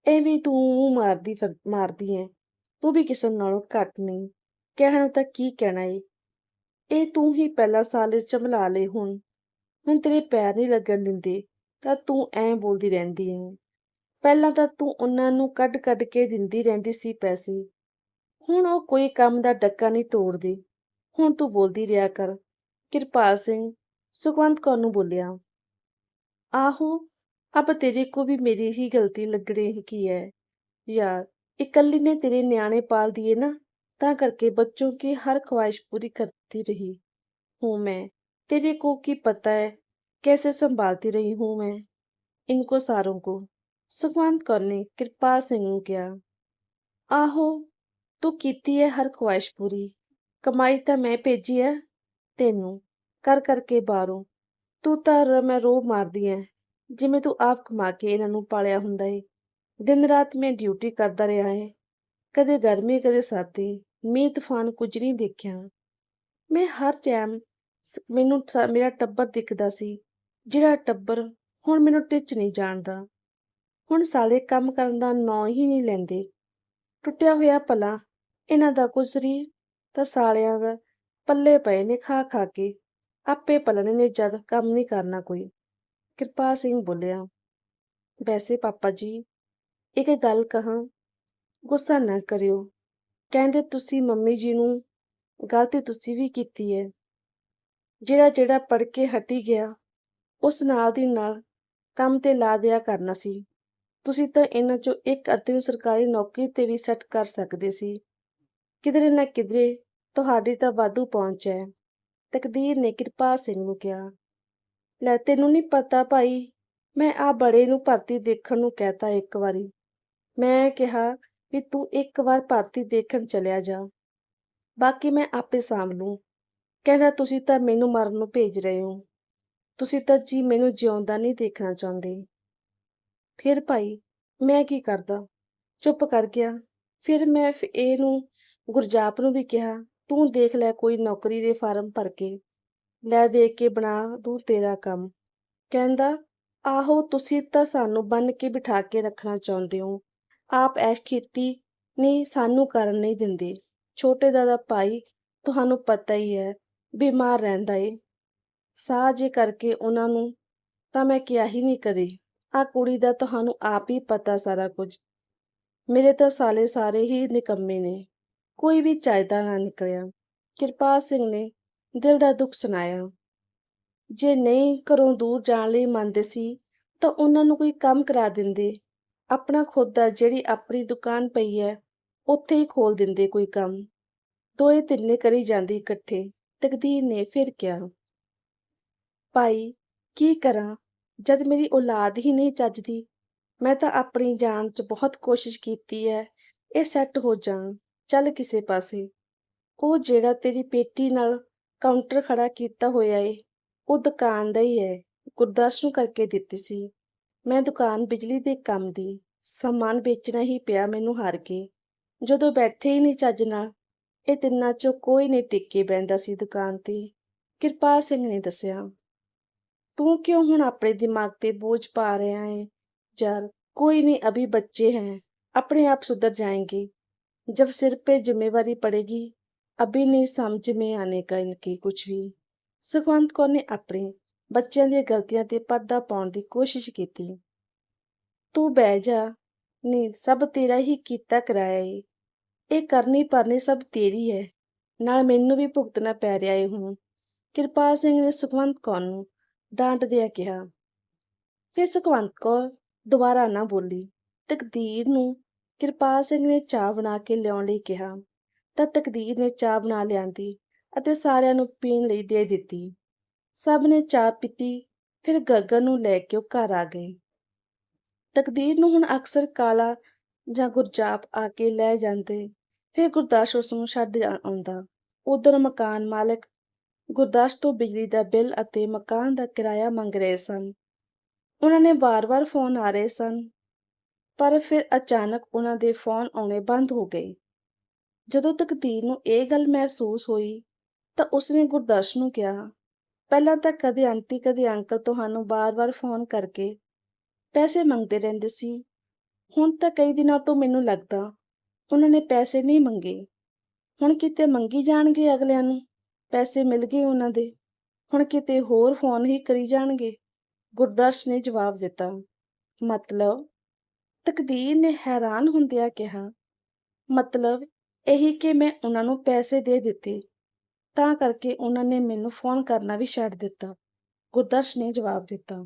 ਐਵੇਂ ਤੂੰ ਮੂੰਹ ਮਾਰਦੀ ਫਿਰ ਮਾਰਦੀ ਐ ਤੂੰ ਵੀ ਕਿਸੇ ਨਾਲੋਂ ਘੱਟ ਨਹੀਂ ਕਹਿਣ ਨੂੰ ਤਾਂ ਕੀ ਕਹਿਣਾ ਏ ਇਹ ਤੂੰ ਹੀ ਪਹਿਲਾਂ ਸਾਲ ਵਿੱਚ ਲਏ ਹੁਣ। ਹੁਣ ਤੇਰੇ ਪੈਰ ਨਹੀਂ ਲੱਗਣ ਦਿੰਦੇ, ਤਾਂ ਤੂੰ ਐਂ ਬੋਲਦੀ ਰਹਿੰਦੀ ਐ ਪਹਿਲਾਂ ਤਾਂ ਤੂੰ ਉਹਨਾਂ ਨੂੰ ਕੱਢ-ਕੱਢ ਕੇ ਦਿੰਦੀ ਰਹਿੰਦੀ ਸੀ ਪੈਸੇ। ਹੁਣ ਉਹ ਕੋਈ ਕੰਮ ਦਾ ਡੱਕਾ ਨਹੀਂ ਤੋੜਦੇ। ਹੁਣ ਤੂੰ ਬੋਲਦੀ ਰਿਹਾ ਕਰ। ਕਿਰਪਾਲ ਸਿੰਘ, ਸੁਖਵੰਤ ਕੌਰ ਨੂੰ ਬੋਲਿਆ, ਆਹੋ, ਅਬ ਤੇਰੇ ਕੋ ਵੀ ਮੇਰੀ ਹੀ ਗਲਤੀ ਲੱਗ ਰਹੀ ਕੀ ਹੈ ਯਾਰ, ਇਕੱਲੀ ਨੇ ਤੇਰੇ ਨਿਆਣੇ ਪਾਲ ਦਿਏ ਨਾ, ਤਾਂ ਕਰਕੇ ਬੱਚੋਂ ਕੀ ਹਰ ਖਵਾਇਸ਼ ਪੂਰੀ ਕਰ करती रही हूँ मैं तेरे को की पता है कैसे संभालती रही हूँ मैं इनको सारों को सुखवंत कौर ने कृपाल सिंह ਨੂੰ ਕਿਹਾ ਆਹੋ ਤੂੰ ਕੀਤੀ ਹੈ ਹਰ ख्वाहिश ਪੂਰੀ ਕਮਾਈ ਤਾਂ ਮੈਂ ਭੇਜੀ ਹੈ ਤੈਨੂੰ ਕਰ ਕਰਕੇ ਬਾਹਰੋਂ ਤੂੰ ਤਾਂ ਰ- ਮੈਂ ਰੋ ਮਾਰਦੀ ਐ ਜਿਵੇਂ ਤੂੰ ਆਪ ਕਮਾ ਕੇ ਇਹਨਾਂ ਨੂੰ ਪਾਲਿਆ ਹੁੰਦਾ ਏ ਦਿਨ ਰਾਤ ਮੈਂ ਡਿਊਟੀ ਕਰਦਾ ਰਿਹਾ ਏ ਕਦੇ ਗਰਮੀ ਕਦੇ ਸਰਦੀ ਮੀਂਹ ਤੂਫਾਨ ਕੁਝ ਨਹੀਂ ਦੇਖਿਆ ਮੈਂ ਹਰ ਟਾਈਮ ਮੈਨੂੰ ਮੇਰਾ ਟੱਬਰ ਦਿਖਦਾ ਸੀ, ਜਿਹੜਾ ਟੱਬਰ ਹੁਣ ਮੈਨੂੰ ਟਿੱਚ ਨਹੀਂ ਜਾਣਦਾ। ਹੁਣ ਸਾਲੇ ਕੰਮ ਕਰਨ ਦਾ ਨਾਂ ਹੀ ਨਹੀਂ ਲੈਂਦੇ। ਟੁੱਟਿਆ ਹੋਇਆ ਭਲਾ, ਇਹਨਾਂ ਦਾ ਕੁਝ ਤਾਂ ਸਾਲਿਆਂ ਦਾ ਪੱਲੇ ਪਏ ਨੇ ਖਾ ਖਾ ਕੇ, ਆਪੇ ਪਲਣੇ ਨੇ ਜਦ ਕੰਮ ਨਹੀਂ ਕਰਨਾ ਕੋਈ। ਕਿਰਪਾ ਸਿੰਘ ਬੋਲਿਆ, ਵੈਸੇ ਪਾਪਾ ਜੀ, ਇੱਕ ਗੱਲ ਕਹਾਂ, ਗੁੱਸਾ ਨਾ ਕਰਿਓ। ਕਹਿੰਦੇ ਤੁਸੀਂ ਮੰਮੀ ਜੀ ਨੂੰ ਗਲਤੀ ਤੁਸੀਂ ਵੀ ਕੀਤੀ ਹੈ ਜਿਹੜਾ ਜਿਹੜਾ ਪੜ ਕੇ ਹਟੀ ਗਿਆ, ਉਸ ਨਾਲ ਦੀ ਨਾਲ ਕੰਮ ਤੇ ਲਾ ਦਿਆ ਕਰਨਾ ਸੀ। ਤੁਸੀਂ ਤਾਂ ਇਹਨਾਂ ਚੋਂ ਇੱਕ ਅੱਧੇ ਨੂੰ ਸਰਕਾਰੀ ਨੌਕਰੀ ਤੇ ਵੀ ਸੈੱਟ ਕਰ ਸਕਦੇ ਸੀ। ਕਿਧਰੇ ਨਾ ਕਿਧਰੇ ਤੁਹਾਡੀ ਤਾਂ ਵਾਧੂ ਪਹੁੰਚ ਹੈ। ਤਕਦੀਰ ਨੇ ਕਿਰਪਾਲ ਸਿੰਘ ਨੂੰ ਕਿਹਾ। ਲੈ ਤੈਨੂੰ ਨਹੀਂ ਪਤਾ ਭਾਈ, ਮੈਂ ਆ ਬੜੇ ਨੂੰ ਭਰਤੀ ਦੇਖਣ ਨੂੰ ਕਹਿਤਾ ਇੱਕ ਵਾਰੀ। ਮੈਂ ਕਿਹਾ ਵੀ ਤੂੰ ਇੱਕ ਵਾਰ ਭਰਤੀ ਦੇਖਣ ਚਲਿਆ ਜਾ। ਬਾਕੀ ਮੈਂ ਆਪੇ ਸਾਂਭ ਲੂੰ। ਕਹਿੰਦਾ, ਤੁਸੀਂ ਤਾਂ ਮੈਨੂੰ ਮਰਨ ਨੂੰ ਭੇਜ ਰਹੇ ਹੋ। ਤੁਸੀਂ ਤਾਂ ਜੀ ਮੈਨੂੰ ਜਿਉਂਦਾ ਨਹੀਂ ਦੇਖਣਾ ਚਾਹੁੰਦੇ। ਫਿਰ ਭਾਈ, ਮੈਂ ਕੀ ਕਰਦਾ? ਚੁੱਪ ਕਰ ਗਿਆ। ਫਿਰ ਮੈਂ ਫ- ਇਹਨੂੰ ਗੁਰਜਾਪ ਨੂੰ ਵੀ ਕਿਹਾ, ਤੂੰ ਦੇਖ ਲੈ ਕੋਈ ਨੌਕਰੀ ਦੇ ਫਾਰਮ ਭਰ ਕੇ। ਲੈ ਦੇਖ ਕੇ ਬਣਾ ਦੂੰ ਤੇਰਾ ਕੰਮ। ਕਹਿੰਦਾ, ਆਹੋ, ਤੁਸੀਂ ਤਾਂ ਸਾਨੂੰ ਬੰਨ ਕੇ ਬਿਠਾ ਕੇ ਰੱਖਣਾ ਚਾਹੁੰਦੇ ਹੋ। ਆਪ ਐਸ਼ ਕੀਤੀ, ਨਹੀਂ, ਸਾਨੂੰ ਕਰਨ ਨਹੀਂ ਦਿੰਦੇ। ਛੋਟੇ ਦਾਦਾ ਭਾਈ ਤੁਹਾਨੂੰ ਪਤਾ ਹੀ ਹੈ, ਬਿਮਾਰ ਰਹਿੰਦਾ ਏ। ਸਾਹ ਜੇ ਕਰਕੇ ਉਹਨਾਂ ਨੂੰ ਤਾਂ ਮੈਂ ਕਿਹਾ ਹੀ ਨਹੀਂ ਕਦੇ। ਆ ਕੁੜੀ ਦਾ ਤੁਹਾਨੂੰ ਆਪ ਹੀ ਪਤਾ ਸਾਰਾ ਕੁਝ। ਮੇਰੇ ਤਾਂ ਸਾਲੇ ਸਾਰੇ ਹੀ ਨਿਕੰਮੇ ਨੇ। ਕੋਈ ਵੀ ਚਾਹੀਦਾ ਨਾ ਨਿਕਲਿਆ। ਕਿਰਪਾਲ ਸਿੰਘ ਨੇ ਦਿਲ ਦਾ ਦੁੱਖ ਸੁਣਾਇਆ। ਜੇ ਨਹੀਂ ਘਰੋਂ ਦੂਰ ਜਾਣ ਲਈ ਮੰਨਦੇ ਸੀ, ਤਾਂ ਉਹਨਾਂ ਨੂੰ ਕੋਈ ਕੰਮ ਕਰਾ ਦਿੰਦੇ। ਆਪਣਾ ਖੁਦ ਦਾ ਜਿਹੜੀ ਆਪਣੀ ਦੁਕਾਨ ਪਈ ਹੈ ਉੱਥੇ ਹੀ ਖੋਲ ਦਿੰਦੇ ਕੋਈ ਕੰਮ। ਦੋਏ ਤਿੰਨੇ ਕਰੀ ਜਾਂਦੀ ਇਕੱਠੇ, ਤਕਦੀਰ ਨੇ ਫਿਰ ਕਿਹਾ, ਭਾਈ, ਕੀ ਕਰਾਂ? ਜਦ ਮੇਰੀ ਔਲਾਦ ਹੀ ਨਹੀਂ ਚੱਜਦੀ, ਮੈਂ ਤਾਂ ਆਪਣੀ ਜਾਨ 'ਚ ਬਹੁਤ ਕੋਸ਼ਿਸ਼ ਕੀਤੀ ਹੈ ਇਹ ਸੈੱਟ ਹੋ ਜਾਣ, ਚੱਲ ਕਿਸੇ ਪਾਸੇ। ਉਹ ਜਿਹੜਾ ਤੇਰੀ ਪੇਟੀ ਨਾਲ ਕਾਊਂਟਰ ਖੜਾ ਕੀਤਾ ਹੋਇਆ ਏ, ਉਹ ਦੁਕਾਨ ਦਾ ਹੀ ਹੈ ਗੁਰਦਾਸ ਨੂੰ ਕਰਕੇ ਦਿੱਤੀ ਸੀ। ਮੈਂ ਦੁਕਾਨ ਬਿਜਲੀ ਦੇ ਕੰਮ ਦੀ, ਸਮਾਨ ਵੇਚਣਾ ਹੀ ਪਿਆ ਮੈਨੂੰ ਹਾਰ ਕੇ। ਜਦੋਂ ਬੈਠੇ ਹੀ ਨਹੀਂ ਚੱਜ ਨਾਲ ਇਹ ਤਿੰਨਾਂ ਚੋਂ ਕੋਈ ਨਹੀਂ ਟਿੱਕੇ ਬਹਿੰਦਾ ਸੀ ਦੁਕਾਨ ਤੇ ਕਿਰਪਾਲ ਸਿੰਘ ਨੇ ਦੱਸਿਆ ਤੂੰ ਕਿਉਂ ਹੁਣ ਆਪਣੇ ਦਿਮਾਗ ਤੇ ਬੋਝ ਪਾ ਰਿਹਾ ਹੈ यार कोई नहीं अभी बच्चे हैं अपने आप सुधर जाएंगे जब सिर पे जिम्मेवारी पड़ेगी अभी नहीं समझ में आने का इनकी कुछ भी ਸੁਖਵੰਤ ਕੌਰ ਨੇ ਆਪਣੇ ਬੱਚਿਆਂ ਦੀਆਂ ਗਲਤੀਆਂ ਤੇ ਪਰਦਾ ਪਾਉਣ ਦੀ ਕੋਸ਼ਿਸ਼ ਕੀਤੀ ਤੂੰ ਬਹਿ ਜਾ ਨਹੀਂ ਸਭ ਤੇਰਾ ਹੀ ਕੀਤਾ ਕਰਾਇਆ ਏ ਇਹ ਕਰਨੀ ਪਰਨੀ ਸਭ ਤੇਰੀ ਹੈ। ਨਾਲ ਮੈਨੂੰ ਵੀ ਭੁਗਤਣਾ ਪੈ ਰਿਹਾ ਏ ਹੁਣ। ਕਿਰਪਾਲ ਸਿੰਘ ਨੇ ਸੁਖਵੰਤ ਕੌਰ ਨੂੰ ਡਾਂਟਦਿਆਂ ਕਿਹਾ। ਫਿਰ ਸੁਖਵੰਤ ਕੌਰ ਦੁਬਾਰਾ ਨਾ ਬੋਲੀ। ਤਕਦੀਰ ਨੂੰ ਕਿਰਪਾਲ ਸਿੰਘ ਨੇ ਚਾਹ ਬਣਾ ਕੇ ਲਿਆਉਣ ਲਈ ਕਿਹਾ। ਤਾਂ ਤਕਦੀਰ ਨੇ ਚਾਹ ਬਣਾ ਲਿਆਂਦੀ ਅਤੇ ਸਾਰਿਆਂ ਨੂੰ ਪੀਣ ਲਈ ਦੇ ਦਿੱਤੀ। ਸਭ ਨੇ ਚਾਹ ਪੀਤੀ, ਫਿਰ ਗੱਗਨ ਨੂੰ ਲੈ ਕੇ ਉਹ ਘਰ ਆ ਗਏ। ਤਕਦੀਰ ਨੂੰ ਹੁਣ ਅਕਸਰ ਕਾਲਾ ਜਾਂ ਗੁਰਜਾਪ ਆ ਕੇ ਲੈ ਜਾਂਦੇ ਫਿਰ ਗੁਰਦਾਸ ਉਸ ਨੂੰ ਛੱਡ ਆਉਂਦਾ। ਉਧਰ ਮਕਾਨ ਮਾਲਕ ਗੁਰਦਾਸ ਤੋਂ ਬਿਜਲੀ ਦਾ ਬਿੱਲ ਅਤੇ ਮਕਾਨ ਦਾ ਕਿਰਾਇਆ ਮੰਗ ਰਹੇ ਸਨ। ਉਹਨਾਂ ਨੇ ਵਾਰ-ਵਾਰ ਫੋਨ ਆ ਰਹੇ ਸਨ, ਪਰ ਫਿਰ ਅਚਾਨਕ ਉਹਨਾਂ ਦੇ ਫੋਨ ਆਉਣੇ ਬੰਦ ਹੋ ਗਏ। ਜਦੋਂ ਤਕਦੀਰ ਨੂੰ ਇਹ ਗੱਲ ਮਹਿਸੂਸ ਹੋਈ, ਤਾਂ ਉਸਨੇ ਗੁਰਦਾਸ ਨੂੰ ਕਿਹਾ, ਪਹਿਲਾਂ ਤਾਂ ਕਦੇ ਆਂਟੀ, ਕਦੇ ਅੰਕਲ ਤੁਹਾਨੂੰ ਬਾਰ-ਬਾਰ ਫੋਨ ਕਰਕੇ ਪੈਸੇ ਮੰਗਦੇ ਰਹਿੰਦੇ ਸੀ। ਹੁਣ ਤਾਂ ਕਈ ਦਿਨਾਂ ਤੋਂ ਮੈਨੂੰ ਲੱਗਦਾ ਉਹਨਾਂ ਨੇ ਪੈਸੇ ਨਹੀਂ ਮੰਗੇ। ਹੁਣ ਕਿਤੇ ਮੰਗੀ ਜਾਣਗੇ ਅਗਲਿਆਂ ਨੂੰ? ਪੈਸੇ ਮਿਲ ਗਏ ਉਹਨਾਂ ਦੇ। ਹੁਣ ਕਿਤੇ ਹੋਰ ਫੋਨ ਹੀ ਕਰੀ ਜਾਣਗੇ? ਗੁਰਦਰਸ਼ ਨੇ ਜਵਾਬ ਦਿੱਤਾ। ਮਤਲਬ? ਤਕਦੀਰ ਨੇ ਹੈਰਾਨ ਹੁੰਦਿਆਂ ਕਿਹਾ, ਮਤਲਬ ਇਹੀ ਕਿ ਮੈਂ ਉਹਨਾਂ ਨੂੰ ਪੈਸੇ ਦੇ ਦਿੱਤੇ। ਤਾਂ ਕਰਕੇ ਉਹਨਾਂ ਨੇ ਮੈਨੂੰ ਫੋਨ ਕਰਨਾ ਵੀ ਛੱਡ ਦਿੱਤਾ। ਗੁਰਦਰਸ਼ ਨੇ ਜਵਾਬ ਦਿੱਤਾ,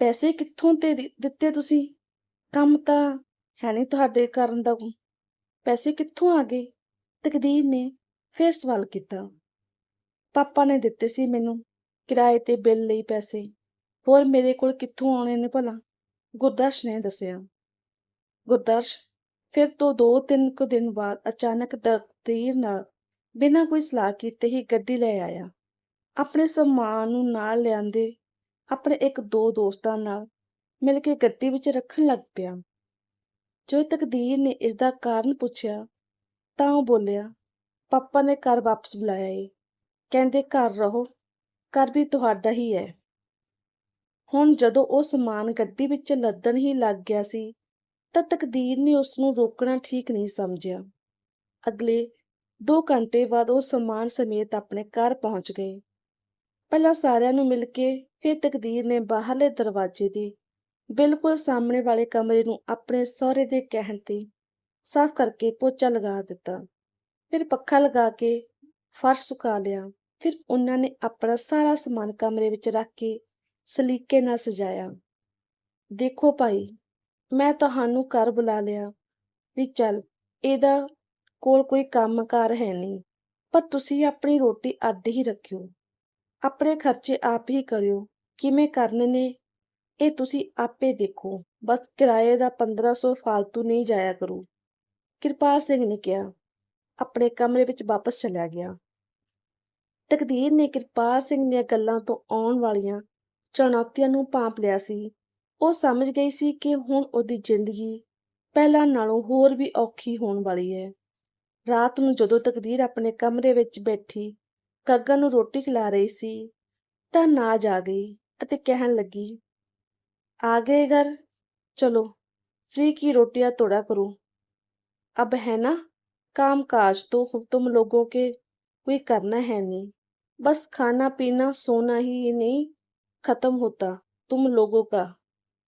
ਪੈਸੇ ਕਿੱਥੋਂ ਤੇ ਦਿੱਤੇ ਤੁਸੀਂ? ਕੰਮ ਤਾਂ ਹੈ ਨਹੀਂ ਤੁਹਾਡੇ ਕਰਨ ਦਾ ਪੈਸੇ ਕਿੱਥੋਂ ਆ ਗਏ? ਤਕਦੀਰ ਨੇ ਫਿਰ ਸਵਾਲ ਕੀਤਾ। ਪਾਪਾ ਨੇ ਦਿੱਤੇ ਸੀ ਮੈਨੂੰ ਕਿਰਾਏ ਤੇ ਬਿੱਲ ਲਈ ਪੈਸੇ। ਹੋਰ ਮੇਰੇ ਕੋਲ ਕਿੱਥੋਂ ਆਉਣੇ ਨੇ ਭਲਾ? ਗੁਰਦਰਸ਼ ਨੇ ਦੱਸਿਆ। ਗੁਰਦਰਸ਼, ਫਿਰ ਤੋਂ ਦੋ ਤਿੰਨ ਕੁ ਦਿਨ ਬਾਅਦ ਅਚਾਨਕ ਤਕਦੀਰ ਨਾਲ ਬਿਨਾਂ ਕੋਈ ਸਲਾਹ ਕੀਤੇ ਹੀ ਗੱਡੀ ਲੈ ਆਇਆ। ਆਪਣੇ ਸਮਾਨ ਨੂੰ ਨਾਲ ਲਿਆਂਦੇ ਆਪਣੇ ਇੱਕ ਦੋ ਦੋਸਤਾਂ ਨਾਲ ਮਿਲ ਕੇ ਗੱਡੀ ਵਿੱਚ ਰੱਖਣ ਲੱਗ ਪਿਆ। ਜੋ ਤਕਦੀਰ ਨੇ ਇਸ ਦਾ ਕਾਰਨ ਪੁੱਛਿਆ, ਤਾਂ ਉਹ ਬੋਲਿਆ, ਪਾਪਾ ਨੇ ਘਰ ਵਾਪਸ ਬੁਲਾਇਆ ਏ। ਕਹਿੰਦੇ ਘਰ ਰਹੋ, ਘਰ ਵੀ ਤੁਹਾਡਾ ਹੀ ਹੈ ਹੁਣ ਜਦੋਂ ਉਹ ਸਮਾਨ ਗੱਡੀ ਵਿੱਚ ਲੱਦਣ ਹੀ ਲੱਗ ਗਿਆ ਸੀ, ਤਾਂ ਤਕਦੀਰ ਨੇ ਉਸ ਨੂੰ ਰੋਕਣਾ ਠੀਕ ਨਹੀਂ ਸਮਝਿਆ। ਅਗਲੇ 2 ਘੰਟੇ ਬਾਅਦ ਉਹ ਸਮਾਨ ਸਮੇਤ ਆਪਣੇ ਘਰ ਪਹੁੰਚ ਗਏ। ਪਹਿਲਾਂ ਸਾਰਿਆਂ ਨੂੰ ਮਿਲ ਕੇ ਫਿਰ ਤਕਦੀਰ ਨੇ ਬਾਹਰਲੇ ਦਰਵਾਜ਼ੇ ਦੀ ਬਿਲਕੁਲ ਸਾਹਮਣੇ ਵਾਲੇ ਕਮਰੇ ਨੂੰ ਆਪਣੇ ਸਹੁਰੇ ਦੇ ਕਹਿਣ ਤੇ ਸਾਫ਼ ਕਰਕੇ ਪੋਚਾ ਲਗਾ ਦਿੱਤਾ। ਫਿਰ ਪੱਖਾ ਲਗਾ ਕੇ ਫਰਸ਼ ਸੁਕਾ ਲਿਆ। ਫਿਰ ਉਹਨਾਂ ਨੇ ਆਪਣਾ ਸਾਰਾ ਸਮਾਨ ਕਮਰੇ ਵਿੱਚ ਰੱਖ ਕੇ ਸਲੀਕੇ ਨਾਲ ਸਜਾਇਆ। ਦੇਖੋ ਭਾਈ, ਮੈਂ ਤੁਹਾਨੂੰ ਘਰ ਬੁਲਾ ਲਿਆ। ਵੀ ਚੱਲ, ਇਹਦਾ ਕੋਲ ਕੋਈ ਕੰਮਕਾਰ ਹੈ ਨਹੀਂ, ਪਰ ਤੁਸੀਂ ਆਪਣੀ ਰੋਟੀ ਅੱਡ ਹੀ ਰੱਖਿਓ। ਆਪਣੇ ਖਰਚੇ ਆਪ ਹੀ ਕਰਿਓ। ਕਿਵੇਂ ਕਰਨੇ ਨੇ ਇਹ ਤੁਸੀਂ ਆਪੇ ਦੇਖੋ। ਬਸ ਕਿਰਾਏ ਦਾ 1500 ਫਾਲਤੂ ਨਹੀਂ ਜਾਇਆ ਕਰੂ। ਕਿਰਪਾਲ ਸਿੰਘ ਨੇ ਕਿਹਾ, ਆਪਣੇ ਕਮਰੇ ਵਿੱਚ ਵਾਪਸ ਚਲਿਆ ਗਿਆ। ਤਕਦੀਰ ਨੇ ਕਿਰਪਾਲ ਸਿੰਘ ਦੀਆਂ ਗੱਲਾਂ ਤੋਂ ਆਉਣ ਵਾਲੀਆਂ ਚੁਣੌਤੀਆਂ ਨੂੰ ਭਾਂਪ ਲਿਆ ਸੀ। ਉਹ ਸਮਝ ਗਈ ਸੀ ਕਿ ਹੁਣ ਉਹਦੀ ਜ਼ਿੰਦਗੀ ਪਹਿਲਾਂ ਨਾਲੋਂ ਹੋਰ ਵੀ ਔਖੀ ਹੋਣ ਵਾਲੀ ਹੈ। ਰਾਤ ਨੂੰ ਜਦੋਂ ਤਕਦੀਰ ਆਪਣੇ ਕਮਰੇ ਵਿੱਚ ਬੈਠੀ, ਗਗਨ ਨੂੰ ਰੋਟੀ ਖਿਲਾ ਰਹੀ ਸੀ, ਤਾਂ ਨਾਜ ਆ ਗਈ ਅਤੇ ਕਹਿਣ ਲੱਗੀ आ गए घर चलो, फ्री की रोटियाँ तोड़ा करो। अब है ना काम काज तो तुम लोगों के कोई करना है नहीं। बस खाना पीना सोना ही नहीं, खत्म होता तुम लोगों का।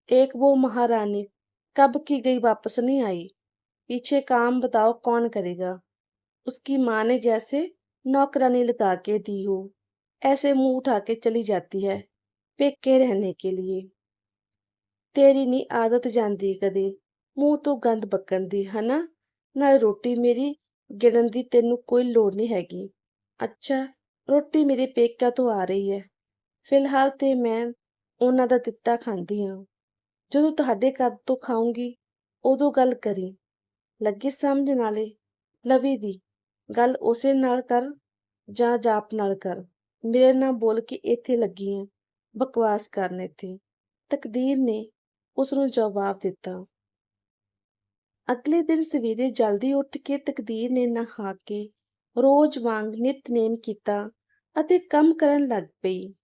एक वो महारानी कब की गई वापस नहीं आई? पीछे काम बताओ कौन करेगा? उसकी माँ ने जैसे नौकरानी लगा के दी हो, ऐसे मुँह उठा के चली जाती है, पेके रहने के लिए। ਤੇਰੀ ਨਹੀਂ ਆਦਤ ਜਾਂਦੀ ਕਦੇ। ਮੂੰਹ ਤੋਂ ਗੰਦ ਬਕਣ ਦੀ ਹਨਾ? ਨਾ ਰੋਟੀ ਮੇਰੀ ਗਿਣਨ ਦੀ ਤੈਨੂੰ ਕੋਈ ਲੋੜ ਨਹੀਂ ਹੈਗੀ। ਅੱਛਾ, ਰੋਟੀ ਮੇਰੇ ਪੇਕਿਆਂ ਤੋਂ ਆ ਰਹੀ ਹੈ ਫਿਲਹਾਲ ਤੇ ਮੈਂ ਉਹਨਾਂ ਦਾ ਦਿੱਤਾ ਖਾਂਦੀ ਹਾਂ ਜਦੋਂ ਤੁਹਾਡੇ ਘਰ ਤੋਂ ਖਾਉਂਗੀ ਉਦੋਂ ਗੱਲ ਕਰੀ। ਲੱਗੀ ਸਮਝ ਨਾਲੇ? ਲਵੀ ਦੀ, ਗੱਲ ਉਸੇ ਨਾਲ ਕਰ, ਜਾਂ ਜਾਪ ਨਾਲ ਕਰ। ਮੇਰੇ ਨਾਲ ਬੋਲ ਕੇ ਇੱਥੇ ਲੱਗੀ ਹੈ ਬਕਵਾਸ ਕਰਨ ਇੱਥੇ। ਤਕਦੀਰ ਨੇ ਉਸ ਨੂੰ ਜਵਾਬ ਦਿੱਤਾ। ਅਗਲੇ ਦਿਨ ਸਵੇਰੇ ਜਲਦੀ ਉੱਠ ਕੇ ਤਕਦੀਰ ਨੇ ਨਹਾ ਕੇ ਰੋਜ਼ ਵਾਂਗ ਨਿਤਨੇਮ ਕੀਤਾ ਅਤੇ ਕੰਮ ਕਰਨ ਲੱਗ ਪਈ।